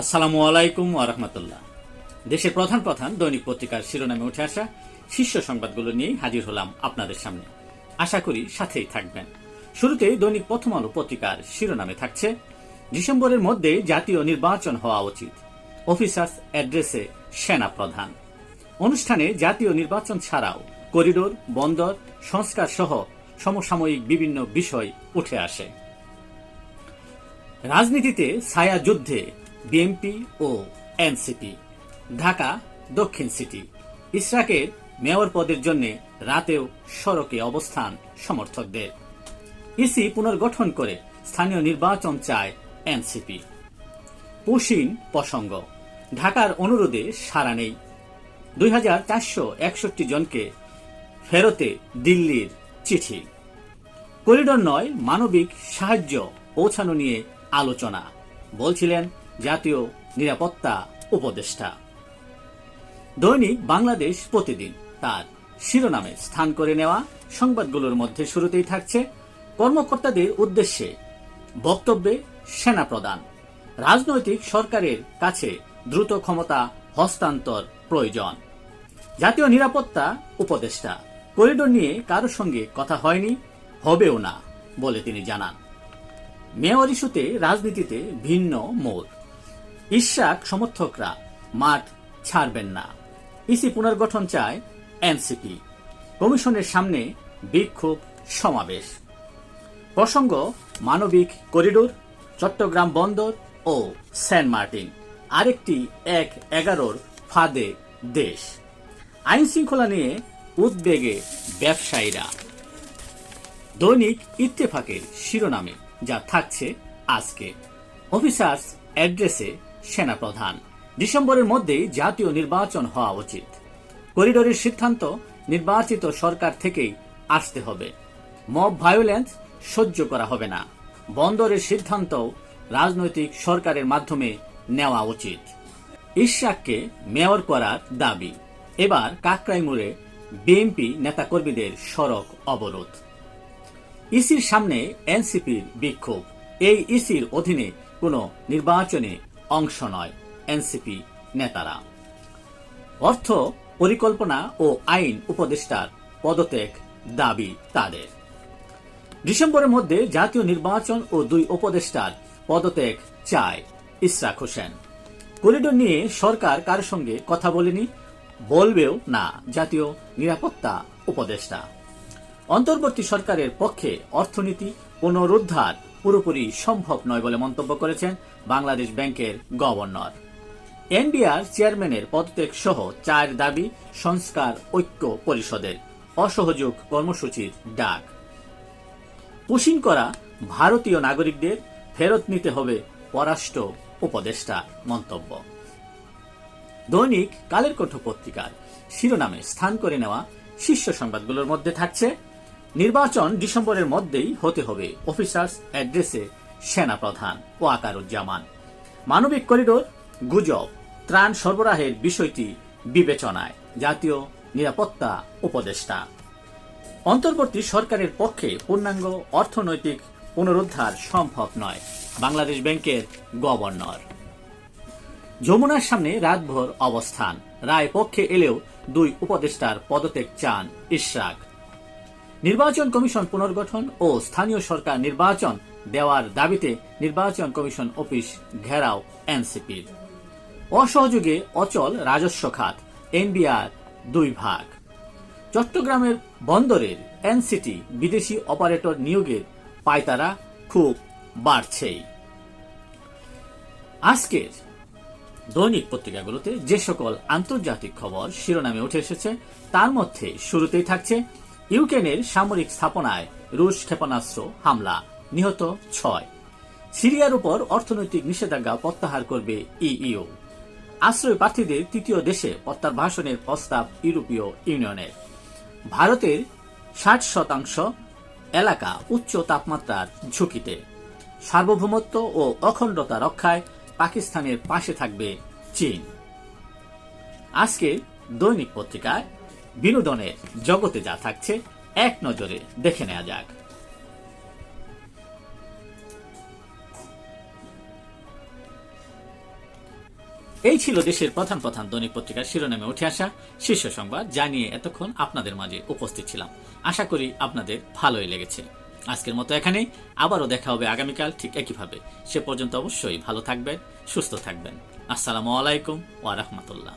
আসসালামু আলাইকুম আরহামতুল্লাহ দেশের প্রধান প্রধান দৈনিক পত্রিকার শিরোনামে উঠে আসা শীর্ষ সংবাদগুলো নিয়ে হাজির হলাম আপনাদের সামনে। আশা করি সাথেই থাকবেন। শুরুতে দৈনিক প্রথম আলো পত্রিকার শিরোনামে থাকছে, ডিসেম্বরের মধ্যে জাতীয় নির্বাচন হওয়া উচিত। অফিসার্স অ্যাড্রেসে সেনা প্রধান। অনুষ্ঠানে জাতীয় নির্বাচন ছাড়াও করিডোর, বন্দর, সংস্কার সহ সমসাময়িক বিভিন্ন বিষয় উঠে আসে। রাজনীতিতে ছায়া যুদ্ধে বিএনপি ও এনসিপি, ঢাকা, দক্ষিণ সিটি। ইসরাকের মেয়র পদের জন্য রাতেও সড়কে অবস্থান সমর্থকদের। ইসি পুনর্গঠন করে স্থানীয় নির্বাচন চায় এনসিপি। পুশিন প্রসঙ্গ, ঢাকার অনুরোধে সাড়া নেই। দুই হাজার চারশো একষট্টি জনকে ফেরতে দিল্লির চিঠি। করিডোর নয় মানবিক সাহায্য পৌঁছানো নিয়ে আলোচনা, বলছিলেন জাতীয় নিরাপত্তা উপদেষ্টা। দৈনিক বাংলাদেশ প্রতিদিন তার শিরোনামে স্থান করে নেওয়া সংবাদগুলোর মধ্যে শুরুতেই থাকছে কর্মকর্তাদের উদ্দেশ্যে বক্তব্যে সেনা প্রদান রাজনৈতিক সরকারের কাছে দ্রুত ক্ষমতা হস্তান্তর প্রয়োজন। জাতীয় নিরাপত্তা উপদেষ্টা, করিডোর নিয়ে কারও সঙ্গে কথা হয়নি, হবেও না বলে তিনি জানান। মেয়র ইস্যুতে রাজনীতিতে ভিন্ন মোড়। ইশাক সমর্থকরা মাঠ ছাড়বেন না। ইসি পুনর্গঠন চায় এনসিপি। কমিশনের সামনে বিক্ষোভ সমাবেশ। প্রসঙ্গ, মানবিক করিডোর, চট্টগ্রাম বন্দর ও সেন্ট মার্টিন, আরেকটি এক এগারোর ফাঁদে দেশ। আইন শৃঙ্খলা নিয়ে উদ্বেগে ব্যবসায়ীরা। দৈনিক ইত্তেফাকের শিরোনামে যা থাকছে আজকে। অফিসার্স অ্যাড্রেসে সেনাপ্রধান। ডিসেম্বরের মধ্যেই জাতীয় নির্বাচন হওয়া উচিত। করিডোরের সিদ্ধান্ত নির্বাচিত সরকার থেকেই আসতে হবে। মব ভায়োলেন্স সহ্য করা হবে না। বন্দরের সিদ্ধান্ত রাজনৈতিক সরকারের মাধ্যমে নেওয়া উচিত। ইশাককে মেয়র করার দাবি। এবার কাকরাই মোড়ে বিএনপি নেতাকর্মীদের সড়ক অবরোধ। ইসির সামনে এনসিপির বিক্ষোভ। এই ইসির অধীনে কোনো নির্বাচনে অংশ নয়, এনসিপি নেতারা। অর্থ, পরিকল্পনা ও আইন উপদেষ্টার পদত্যাগ দাবি তাদের। ডিসেম্বরের মধ্যে জাতীয় নির্বাচন ও দুই উপদেষ্টার পদত্যাগ চায় ইসরাক হোসেন। করিডোর নিয়ে সরকার কার সঙ্গে কথা বলেনি, বলবেও না জাতীয় নিরাপত্তা উপদেষ্টা। অন্তর্বর্তী সরকারের পক্ষে অর্থনীতি পুনরুদ্ধার পুরোপুরি সম্ভব নয় বলে মন্তব্য করেছেন বাংলাদেশ ব্যাংকের গভর্নর। এনবিআর চেয়ারম্যানের পদত্যাগ সহ চার দাবি সংস্কার ঐক্য পরিষদের। অসহযোগ কর্মসূচির ডাক। পুশিন করা ভারতীয় নাগরিকদের ফেরত নিতে হবে পররাষ্ট্র উপদেষ্টা মন্তব্য। দৈনিক কালের কণ্ঠ পত্রিকার শিরোনামে স্থান করে নেওয়া শীর্ষ সংবাদগুলোর মধ্যে থাকছে নির্বাচন ডিসেম্বরের মধ্যেই হতে হবে। অফিসার্স অ্যাড্রেসে সেনা প্রধান ও আকারুজ্জামান মানবিক করিডোর, গুজব, ত্রাণ সরবরাহের বিষয়টি বিবেচনায়। জাতীয় নিরাপত্তা উপদেষ্টা। অন্তর্বর্তী সরকারের পক্ষে পূর্ণাঙ্গ অর্থনৈতিক পুনরুদ্ধার সম্ভব নয়, বাংলাদেশ ব্যাংকের গভর্নর। যমুনার সামনে রাতভর অবস্থান। রায় পক্ষে এলেও দুই উপদেষ্টার পদত্যাগ চান ইশরাক। নির্বাচন কমিশন পুনর্গঠন ও স্থানীয় সরকার নির্বাচন দেওয়ার দাবিতে নির্বাচন কমিশন অফিস ঘেরাও এনসিপির। অসহযোগে অচল রাজস্ব খাত, এনবিআর দুই ভাগ। চট্টগ্রামের বন্দরের এনসিটি বিদেশি অপারেটর নিয়োগের পায়তারা খুব বাড়ছেই। আজকের দৈনিক পত্রিকাগুলোতে যে সকল আন্তর্জাতিক খবর শিরোনামে উঠে এসেছে, তার মধ্যে শুরুতেই থাকছে ইউক্রেনের সামরিক স্থাপনায় রুশ ক্ষেপণাস্ত্র হামলা, নিহত ছয়। সিরিয়ার উপর অর্থনৈতিক নিষেধাজ্ঞা প্রত্যাহার করবে ইইউ। আশ্রয় প্রার্থীদের তৃতীয় দেশে প্রত্যাবাসনের প্রস্তাব ইউরোপীয় ইউনিয়নের। ভারতের ষাট শতাংশ এলাকা উচ্চ তাপমাত্রার ঝুঁকিতে। সার্বভৌমত্ব ও অখণ্ডতা রক্ষায় পাকিস্তানের পাশে থাকবে চীন। আজকে দৈনিক পত্রিকায় বিনোদনের জগতে যা থাকছে, এক নজরে দেখে নেওয়া যাক। এই ছিল দেশের প্রধান প্রধান দৈনিক পত্রিকার শিরোনামে উঠে আসা শীর্ষ সংবাদ জানিয়ে এতক্ষণ আপনাদের মাঝে উপস্থিত ছিলাম। আশা করি আপনাদের ভালোই লেগেছে। আজকের মতো এখানেই, আবারও দেখা হবে আগামীকাল ঠিক একইভাবে। সে পর্যন্ত অবশ্যই ভালো থাকবেন, সুস্থ থাকবেন। আসসালামু আলাইকুম ওয়া রাহমাতুল্লাহ।